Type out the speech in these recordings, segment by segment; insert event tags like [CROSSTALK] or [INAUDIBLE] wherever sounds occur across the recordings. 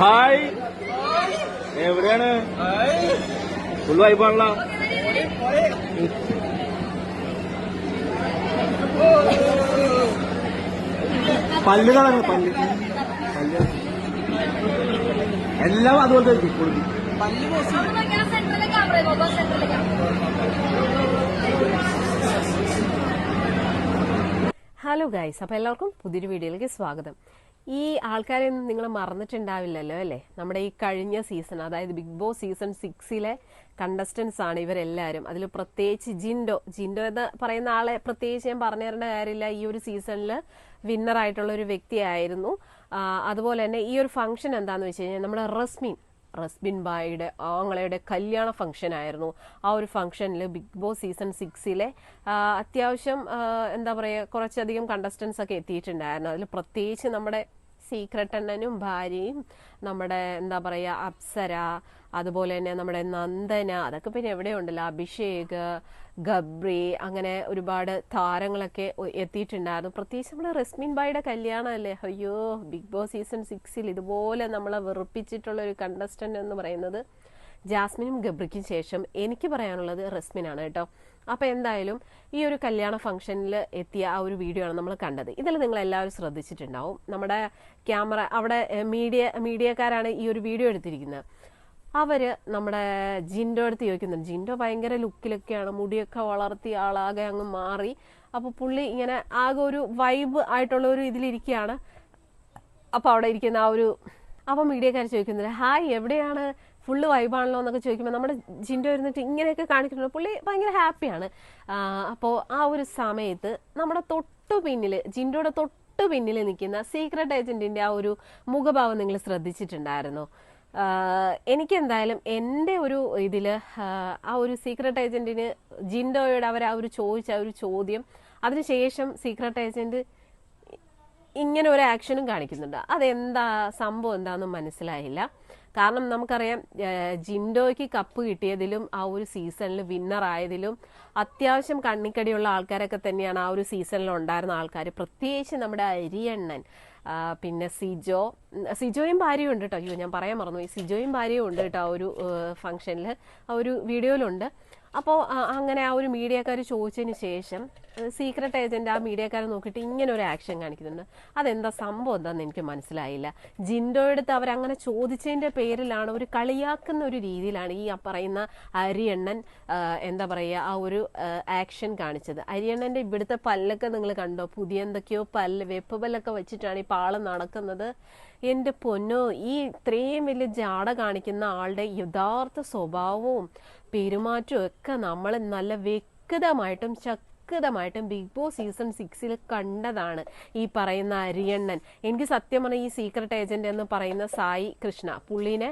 Hi. എവിടെയാണ്? Full വൈബാണല്ലോ. പല്ല് കളഞ്ഞു പല്ല്. പല്ല്. എല്ലാം അതുപോലെ തന്നെ കൊടുക്കും. ഹലോ ഗൈസ് അപ്പോൾ എല്ലാവർക്കും പുതിയൊരു വീഡിയോയിലേക്ക് സ്വാഗതം. ഈ ആൾക്കാരെ നിങ്ങൾ മറന്നിട്ടുണ്ടാവില്ലല്ലോ അല്ലേ? നമ്മുടെ ഈ കഴിഞ്ഞ സീസൺ അതായത് ബിഗ് ബോസ് സീസൺ സിക്സിലെ കണ്ടസ്റ്റൻസ് ആണ് ഇവരെല്ലാവരും അതിൽ പ്രത്യേകിച്ച് ജിൻഡോ. ജിൻഡോ എന്ന് പറയുന്ന ആളെ പ്രത്യേകിച്ച് ഞാൻ പറഞ്ഞു തരേണ്ട കാര്യമില്ല. ഈ ഒരു സീസണിൽ വിന്നറായിട്ടുള്ള ഒരു വ്യക്തിയായിരുന്നു. അതുപോലെ തന്നെ ഈ ഒരു ഫംഗ്ഷൻ എന്താണെന്ന് വെച്ച് കഴിഞ്ഞാൽ നമ്മുടെ റസ്മിൻ. റസ്ബിൻ ബായിയുടെ ആങ്ങളയുടെ കല്യാണ ഫംഗ്ഷൻ ആയിരുന്നു. ആ ഒരു ഫംഗ്ഷനിൽ ബിഗ് ബോസ് സീസൺ സിക്സിലെ അത്യാവശ്യം എന്താ പറയുക കുറച്ചധികം കണ്ടസ്റ്റൻസ് ഒക്കെ എത്തിയിട്ടുണ്ടായിരുന്നു. അതിൽ പ്രത്യേകിച്ച് നമ്മുടെ സീക്രട്ട് അണ്ണനും ഭാര്യയും നമ്മുടെ എന്താ പറയുക അപ്സര അതുപോലെ തന്നെ നമ്മുടെ നന്ദന അതൊക്കെ പിന്നെ എവിടെയുണ്ടല്ലോ അഭിഷേക് ഗബ്രി അങ്ങനെ ഒരുപാട് താരങ്ങളൊക്കെ എത്തിയിട്ടുണ്ടായിരുന്നു. പ്രത്യേകിച്ച് നമ്മുടെ റസ്മിൻ ബായിയുടെ കല്യാണമല്ലേ? അയ്യോ ബിഗ് ബോസ് സീസൺ സിക്സിൽ ഇതുപോലെ നമ്മളെ വെറുപ്പിച്ചിട്ടുള്ള ഒരു കണ്ടസ്റ്റന്റ് എന്ന് പറയുന്നത് ജാസ്മിനും ഗബ്രിക്കും ശേഷം എനിക്ക് പറയാനുള്ളത് റസ്മിനാണ് കേട്ടോ. അപ്പോൾ എന്തായാലും ഈ ഒരു കല്യാണ ഫംഗ്ഷനിൽ എത്തിയ ആ ഒരു വീഡിയോ ആണ് നമ്മൾ കണ്ടത്. ഇതിൽ നിങ്ങൾ എല്ലാവരും ശ്രദ്ധിച്ചിട്ടുണ്ടാവും. നമ്മുടെ ക്യാമറ അവിടെ മീഡിയ മീഡിയക്കാരാണ് ഈ ഒരു വീഡിയോ എടുത്തിരിക്കുന്നത്. അവർ നമ്മുടെ ജിൻഡോ അടുത്ത് ചോദിക്കുന്നുണ്ട് ജിൻഡോ ഭയങ്കര ലുക്കിലൊക്കെയാണ് മുടിയൊക്കെ വളർത്തി ആളാകെ അങ്ങ് മാറി. അപ്പോൾ പുള്ളി ഇങ്ങനെ ആകെ ഒരു വൈബ് ആയിട്ടുള്ള ഒരു ഇതിലിരിക്കുകയാണ്. അപ്പോൾ അവിടെ ഇരിക്കുന്ന ആ ഒരു അപ്പോൾ മീഡിയക്കാർ ചോദിക്കുന്നുണ്ട് ഹായ് എവിടെയാണ്? ഫുള്ള് വൈബാണല്ലോ എന്നൊക്കെ ചോദിക്കുമ്പോൾ നമ്മുടെ ജിൻഡോ ഇരുന്നിട്ട് ഇങ്ങനെയൊക്കെ കാണിക്കുന്നുണ്ട്. പുള്ളി ഭയങ്കര ഹാപ്പിയാണ്. അപ്പോൾ ആ ഒരു സമയത്ത് നമ്മുടെ തൊട്ടു പിന്നിൽ ജിൻഡോയുടെ തൊട്ടു പിന്നിൽ നിൽക്കുന്ന സീക്രട്ട് ഏജന്റിന്റെ ആ ഒരു മുഖഭാവം നിങ്ങൾ ശ്രദ്ധിച്ചിട്ടുണ്ടായിരുന്നു? എനിക്കെന്തായാലും എന്റെ ഒരു ഇതിൽ ആ ഒരു സീക്രട്ട് ഏജന്റിന് ജിൻഡോയോട് അവർ ആ ഒരു ചോദിച്ച ആ ഒരു ചോദ്യം അതിനുശേഷം സീക്രട്ട് ഏജന്റ് ഇങ്ങനെ ഒരു ആക്ഷനും കാണിക്കുന്നുണ്ട്. അതെന്താ സംഭവം എന്താണെന്നും മനസ്സിലായില്ല. കാരണം നമുക്കറിയാം ജിൻഡോയ്ക്ക് കപ്പ് കിട്ടിയതിലും ആ ഒരു സീസണിൽ വിന്നർ ആയതിലും അത്യാവശ്യം കണ്ണിക്കടിയുള്ള ആൾക്കാരൊക്കെ തന്നെയാണ് ആ ഒരു സീസണിൽ ഉണ്ടായിരുന്ന ആൾക്കാർ പ്രത്യേകിച്ച് നമ്മുടെ അരിയണ്ണൻ പിന്നെ സിജോ സിജോയും ഭാര്യയും ഉണ്ട് കേട്ടോ അയ്യോ ഞാൻ പറയാൻ മറന്നു സിജോയും ഭാര്യയും ഉണ്ട് കേട്ടോ ആ ഒരു ഫംഗ്ഷനിൽ ആ ഒരു വീഡിയോയിലുണ്ട് അപ്പോൾ അങ്ങനെ ആ ഒരു മീഡിയക്കാർ ചോദിച്ചതിന് ശേഷം സീക്രട്ട് ഏജന്റ് ആ മീഡിയക്കാരെ നോക്കിയിട്ട് ഇങ്ങനെ ഒരു ആക്ഷൻ കാണിക്കുന്നുണ്ട്. അതെന്താ സംഭവം എന്താന്ന് എനിക്ക് മനസ്സിലായില്ല. ജിൻഡോയെടുത്ത് അവരങ്ങനെ ചോദിച്ചതിന്റെ പേരിലാണ് ഒരു കളിയാക്കുന്ന ഒരു രീതിയിലാണ് ഈ പറയുന്ന അരിയണ്ണൻ എന്താ പറയുക ആ ഒരു ആക്ഷൻ കാണിച്ചത്. അരിയണ്ണന്റെ ഇവിടുത്തെ പല്ലൊക്കെ നിങ്ങൾ കണ്ടോ? പുതിയ എന്തൊക്കെയോ പല്ല് വെപ്പ് പല്ലൊക്കെ വെച്ചിട്ടാണ് ഈ പാളം നടക്കുന്നത്. എന്റെ പൊന്നോ ഈ ഇത്രയും വലിയ ജാട കാണിക്കുന്ന ആളുടെ യഥാർത്ഥ സ്വഭാവവും പെരുമാറ്റവും ഒക്കെ നമ്മൾ നല്ല വ്യക്തമായിട്ടും ശക്തമായിട്ടും ബിഗ് ബോസ് സീസൺ സിക്സിൽ കണ്ടതാണ് ഈ പറയുന്ന അരിയണ്ണൻ. എനിക്ക് സത്യം പറഞ്ഞ ഈ സീക്രട്ട് ഏജന്റ് എന്ന് പറയുന്ന സായി കൃഷ്ണ. പുള്ളിനെ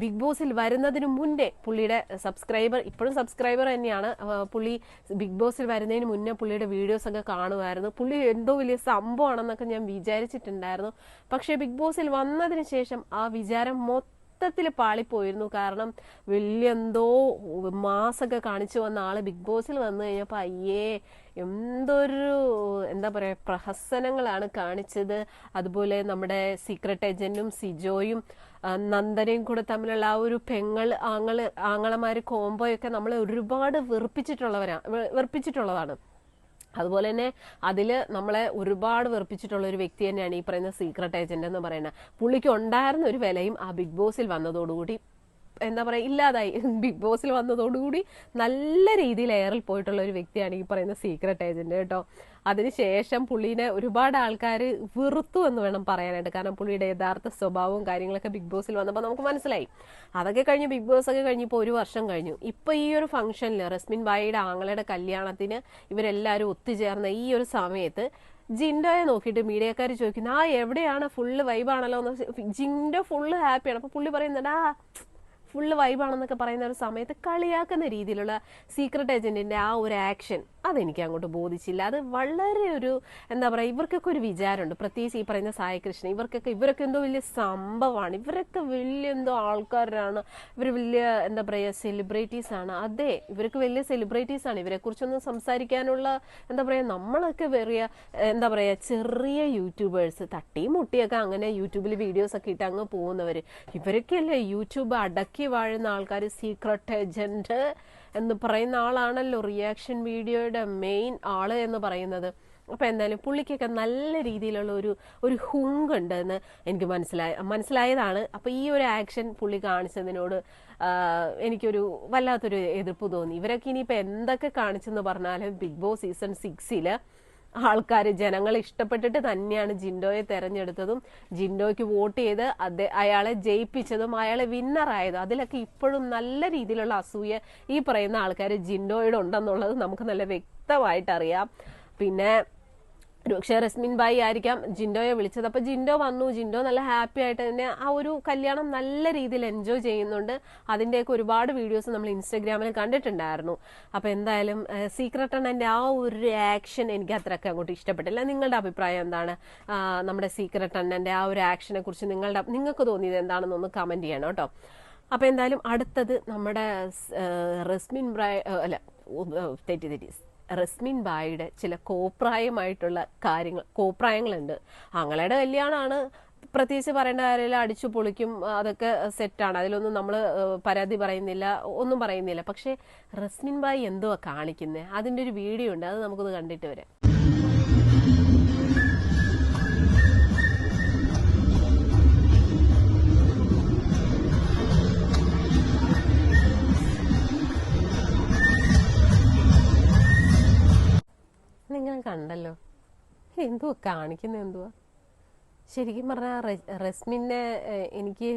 ബിഗ് ബോസിൽ വരുന്നതിന് മുന്നേ പുള്ളിയുടെ സബ്സ്ക്രൈബർ ഇപ്പോഴും സബ്സ്ക്രൈബർ തന്നെയാണ്. പുള്ളി ബിഗ് ബോസിൽ വരുന്നതിന് മുന്നേ പുള്ളിയുടെ വീഡിയോസ് ഒക്കെ കാണുമായിരുന്നു. പുള്ളി എന്തോ വലിയ സംഭവമാണെന്നൊക്കെ ഞാൻ വിചാരിച്ചിട്ടുണ്ടായിരുന്നു. പക്ഷേ ബിഗ് ബോസിൽ വന്നതിന് ശേഷം ആ വിചാരം മൊത്തത്തിൽ പാളിപ്പോയിരുന്നു. കാരണം വലിയ എന്തോ മാസൊക്കെ കാണിച്ചു വന്ന ആൾ ബിഗ് ബോസിൽ വന്നു കഴിഞ്ഞപ്പോൾ അയ്യേ എന്തൊരു എന്താ പറയുക പ്രഹസനങ്ങളാണ് കാണിച്ചത്. അതുപോലെ നമ്മുടെ സീക്രട്ട് ഏജന്റും സിജോയും നന്ദനയും കൂടെ തമ്മിലുള്ള ആ ഒരു പെങ്ങൾ ആങ്ങൾ ആങ്ങളമാര് കോംബോയൊക്കെ നമ്മളെ ഒരുപാട് വെറുപ്പിച്ചിട്ടുള്ളവരാണ് വെറുപ്പിച്ചിട്ടുള്ളതാണ്. അതുപോലെ തന്നെ അതിൽ നമ്മളെ ഒരുപാട് വെറുപ്പിച്ചിട്ടുള്ള ഒരു വ്യക്തി തന്നെയാണ് ഈ പറയുന്ന സീക്രട്ട് ഏജന്റ് എന്ന് പറയുന്നത്. പുള്ളിക്ക് ഉണ്ടായിരുന്ന ഒരു വിലയും ആ ബിഗ് ബോസിൽ വന്നതോടുകൂടി എന്താ പറയുക ഇല്ലാതായി. [LAUGHS] ബിഗ് ബോസിൽ വന്നതോടുകൂടി നല്ല രീതിയിൽ എയറിൽ പോയിട്ടുള്ള ഒരു വ്യക്തിയാണ് ഈ പറയുന്ന സീക്രട്ട് ഏജന്റ് കേട്ടോ. അതിനുശേഷം പുള്ളീനെ ഒരുപാട് ആൾക്കാർ വെറുത്തു എന്ന് വേണം പറയാനായിട്ട്. കാരണം പുള്ളിയുടെ യഥാർത്ഥ സ്വഭാവവും കാര്യങ്ങളൊക്കെ ബിഗ് ബോസിൽ വന്നപ്പോൾ നമുക്ക് മനസ്സിലായി. അതൊക്കെ കഴിഞ്ഞ് ബിഗ് ബോസ് ഒക്കെ കഴിഞ്ഞപ്പോൾ ഒരു വർഷം കഴിഞ്ഞു. ഇപ്പോൾ ഈ ഒരു ഫംഗ്ഷനിൽ റസ്മിൻ ബായിയുടെ ആങ്ങളയുടെ കല്യാണത്തിന് ഇവരെല്ലാവരും ഒത്തുചേർന്ന ഈ ഒരു സമയത്ത് ജിൻഡോയെ നോക്കിയിട്ട് മീഡിയക്കാർ ചോദിക്കുന്നു ആ എവിടെയാണ്? ഫുള്ള് വൈബാണല്ലോ എന്ന് ജിൻഡോ ഫുള്ള് ഹാപ്പിയാണ് അപ്പൊ പുള്ളി പറയുന്നുണ്ട് ആ ഫുള്ള് വൈബാണെന്നൊക്കെ പറയുന്ന ഒരു സമയത്ത് കളിയാക്കുന്ന രീതിയിലുള്ള സീക്രട്ട് ഏജന്റിന്റെ ആ ഒരു ആക്ഷൻ അതെനിക്ക് അങ്ങോട്ട് ബോധിച്ചില്ല. അത് വളരെ ഒരു എന്താ പറയുക ഇവർക്കൊക്കെ ഒരു വിചാരമുണ്ട്. പ്രത്യേകിച്ച് ഈ പറയുന്ന സായകൃഷ്ണൻ ഇവർക്കൊക്കെ ഇവരൊക്കെ എന്തോ വലിയ സംഭവമാണ്. ഇവരൊക്കെ വലിയ എന്തോ ആൾക്കാരാണ്. ഇവർ വലിയ എന്താ പറയുക സെലിബ്രിറ്റീസ് ആണ്. അതെ ഇവർക്ക് വലിയ സെലിബ്രിറ്റീസ് ആണ്. ഇവരെ കുറിച്ചൊന്നും സംസാരിക്കാനുള്ള എന്താ പറയുക നമ്മളൊക്കെ വലിയ എന്താ പറയുക ചെറിയ യൂട്യൂബേഴ്സ് തട്ടിയും മുട്ടിയൊക്കെ അങ്ങനെ യൂട്യൂബിൽ വീഡിയോസ് ഒക്കെ ഇട്ട് അങ്ങ് പോകുന്നവർ ഇവരൊക്കെയല്ലേ യൂട്യൂബ് അടക്കി വാഴുന്ന ആൾക്കാർ സീക്രട്ട് ഏജന്റ് എന്ന് പറയുന്ന ആളാണല്ലോ റിയാക്ഷൻ വീഡിയോയുടെ മെയിൻ ആൾ എന്ന് പറയുന്നത്. അപ്പം എന്തായാലും പുള്ളിക്കൊക്കെ നല്ല രീതിയിലുള്ള ഒരു ഒരു ഹുങ്ക് ഉണ്ട് എന്ന് എനിക്ക് മനസ്സിലായ മനസ്സിലായതാണ്. അപ്പം ഈ ഒരു ആക്ഷൻ പുള്ളി കാണിച്ചതിനോട് എനിക്കൊരു വല്ലാത്തൊരു എതിർപ്പ് തോന്നി. ഇവരൊക്കെ ഇനിയിപ്പോൾ എന്തൊക്കെ കാണിച്ചെന്ന് പറഞ്ഞാലും ബിഗ് ബോസ് സീസൺ സിക്സിൽ ആൾക്കാർ ജനങ്ങൾ ഇഷ്ടപ്പെട്ടിട്ട് തന്നെയാണ് ജിൻഡോയെ തെരഞ്ഞെടുത്തതും ജിൻഡോയ്ക്ക് വോട്ട് ചെയ്ത് അതെ അയാളെ ജയിപ്പിച്ചതും അയാളെ വിന്നറായതും അതിലൊക്കെ ഇപ്പോഴും നല്ല രീതിയിലുള്ള അസൂയ ഈ പറയുന്ന ആൾക്കാർ ജിൻഡോയുടെ ഉണ്ടെന്നുള്ളത് നമുക്ക് നല്ല വ്യക്തമായിട്ടറിയാം. പിന്നെ പക്ഷേ റസ്മിൻ ബായി ആയിരിക്കാം ജിൻഡോയെ വിളിച്ചത്. അപ്പൊ ജിൻഡോ വന്നു. ജിൻഡോ നല്ല ഹാപ്പി ആയിട്ട് തന്നെ ആ ഒരു കല്യാണം നല്ല രീതിയിൽ എൻജോയ് ചെയ്യുന്നുണ്ട്. അതിന്റെയൊക്കെ ഒരുപാട് വീഡിയോസ് നമ്മൾ ഇൻസ്റ്റഗ്രാമിൽ കണ്ടിട്ടുണ്ടായിരുന്നു. അപ്പൊ എന്തായാലും സീക്രട്ട് അണ്ണന്റെ ആ ഒരു ആക്ഷൻ എനിക്ക് അത്രയ്ക്ക് അങ്ങോട്ട് ഇഷ്ടപ്പെട്ടില്ല. നിങ്ങളുടെ അഭിപ്രായം എന്താണ്? നമ്മുടെ സീക്രട്ട് അണ്ണന്റെ ആ ഒരു ആക്ഷനെ കുറിച്ച് നിങ്ങളുടെ നിങ്ങൾക്ക് തോന്നിയത് എന്താണെന്ന് ഒന്ന് കമന്റ് ചെയ്യണം കേട്ടോ. അപ്പൊ എന്തായാലും അടുത്തത് നമ്മുടെ റസ്മിൻ ബ്രായ അല്ല തെറ്റി തെറ്റി. റസ്മിൻ ബായിയുടെ ചില കോപ്രായമായിട്ടുള്ള കാര്യങ്ങൾ കോപ്രായങ്ങളുണ്ട്. അങ്ങളുടെ കല്യാണമാണ്. പ്രത്യേകിച്ച് പറയേണ്ട കാര്യമില്ല. അടിച്ചു പൊളിക്കും അതൊക്കെ സെറ്റാണ്. അതിലൊന്നും നമ്മൾ പരാതി പറയുന്നില്ല ഒന്നും പറയുന്നില്ല. പക്ഷേ റസ്മിൻ ബായി എന്തുവാ കാണിക്കുന്നത് അതിന്റെ ഒരു വീഡിയോ ഉണ്ട്. അത് നമുക്കൊന്ന് കണ്ടിട്ട് വരാം. കണ്ടല്ലോ. എന്തുവാ കാണിക്കുന്ന എന്തുവാ? ശരിക്കും പറഞ്ഞാൽ റസ്മിനെ എനിക്ക്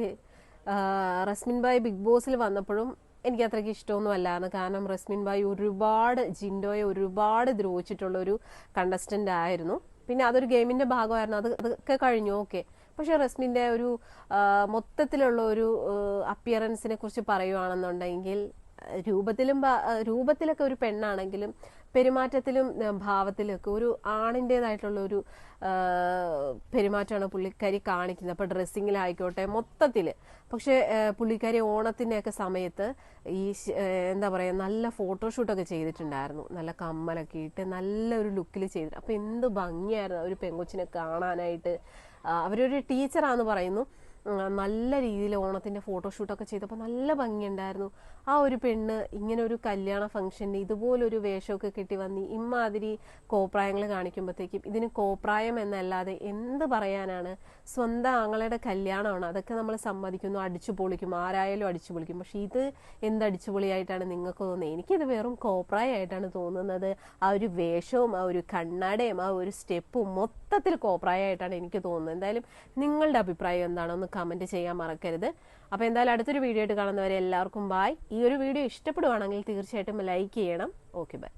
റസ്മിൻ ബായ് ബിഗ് ബോസിൽ വന്നപ്പോഴും എനിക്ക് അത്രയ്ക്ക് ഇഷ്ടമൊന്നും അല്ലായിരുന്നു. കാരണം റസ്മിൻ ബായ് ഒരുപാട് ജിൻഡോയെ ഒരുപാട് ദ്രോഹിച്ചിട്ടുള്ള ഒരു കണ്ടസ്റ്റന്റ് ആയിരുന്നു. പിന്നെ അതൊരു ഗെയിമിന്റെ ഭാഗമായിരുന്നു. അത് അതൊക്കെ കഴിഞ്ഞു ഓക്കെ. പക്ഷെ റസ്മിന്റെ ഒരു മൊത്തത്തിലുള്ള ഒരു അപ്പിയറൻസിനെ കുറിച്ച് പറയുവാണെന്നുണ്ടെങ്കിൽ രൂപത്തിലും രൂപത്തിലൊക്കെ ഒരു പെണ്ണാണെങ്കിലും പെരുമാറ്റത്തിലും ഭാവത്തിലും ഭാവത്തിലൊക്കെ ഒരു ആണിന്റെതായിട്ടുള്ള ഒരു പെരുമാറ്റമാണ് പുള്ളിക്കാരി കാണിക്കുന്നത്. അപ്പോൾ ഡ്രസ്സിങ്ങിലായിക്കോട്ടെ മൊത്തത്തിൽ പക്ഷേ പുള്ളിക്കാരി ഓണത്തിന്റെയൊക്കെ സമയത്ത് ഈ എന്താ പറയുക നല്ല ഫോട്ടോഷൂട്ടൊക്കെ ചെയ്തിട്ടുണ്ടായിരുന്നു. നല്ല കമ്മലൊക്കെ ഇട്ട് നല്ലൊരു ലുക്കിൽ ചെയ്തിട്ട് അപ്പോൾ എന്ത് ഭംഗിയായിരുന്നു ഒരു പെങ്കൊച്ചിനെ കാണാനായിട്ട്. അവരൊരു ടീച്ചറാന്ന് പറയുന്നു. നല്ല രീതിയിൽ ഓണത്തിന്റെ ഫോട്ടോഷൂട്ടൊക്കെ ചെയ്തപ്പോൾ നല്ല ഭംഗിയുണ്ടായിരുന്നു. ആ ഒരു പെണ്ണ് ഇങ്ങനെ ഒരു കല്യാണ ഫംഗ്ഷന് ഇതുപോലൊരു വേഷമൊക്കെ കിട്ടി വന്ന് ഇമ്മാതിരി കോപ്രായങ്ങൾ കാണിക്കുമ്പോഴത്തേക്കും ഇതിന് കോപ്രായം എന്നല്ലാതെ എന്ത് പറയാനാണ്? സ്വന്തം ആങ്ങളുടെ കല്യാണമാണ്. അതൊക്കെ നമ്മൾ സമ്മതിക്കുന്നു. അടിച്ചു പൊളിക്കും. ആരായാലും അടിച്ചു പൊളിക്കും. പക്ഷെ ഇത് എന്ത് അടിച്ചു പൊളിയായിട്ടാണ് നിങ്ങൾക്ക് തോന്നുന്നത്? എനിക്കിത് വെറും കോപ്രായമായിട്ടാണ് തോന്നുന്നത്. ആ ഒരു വേഷവും ആ ഒരു കണ്ണടയും ആ ഒരു സ്റ്റെപ്പും മൊത്തത്തിൽ കോപ്രായമായിട്ടാണ് എനിക്ക് തോന്നുന്നത്. എന്തായാലും നിങ്ങളുടെ അഭിപ്രായം എന്താണോ ഒന്ന് കമന്റ് ചെയ്യാൻ മറക്കരുത്. അപ്പോൾ എന്തായാലും അടുത്തൊരു വീഡിയോ ആയിട്ട് കാണുന്നവരെ എല്ലാവർക്കും ബായ് ഈ ഒരു വീഡിയോ ഇഷ്ടപ്പെടുവാണെങ്കിൽ തീർച്ചയായിട്ടും ലൈക്ക് ചെയ്യണം. Okay bye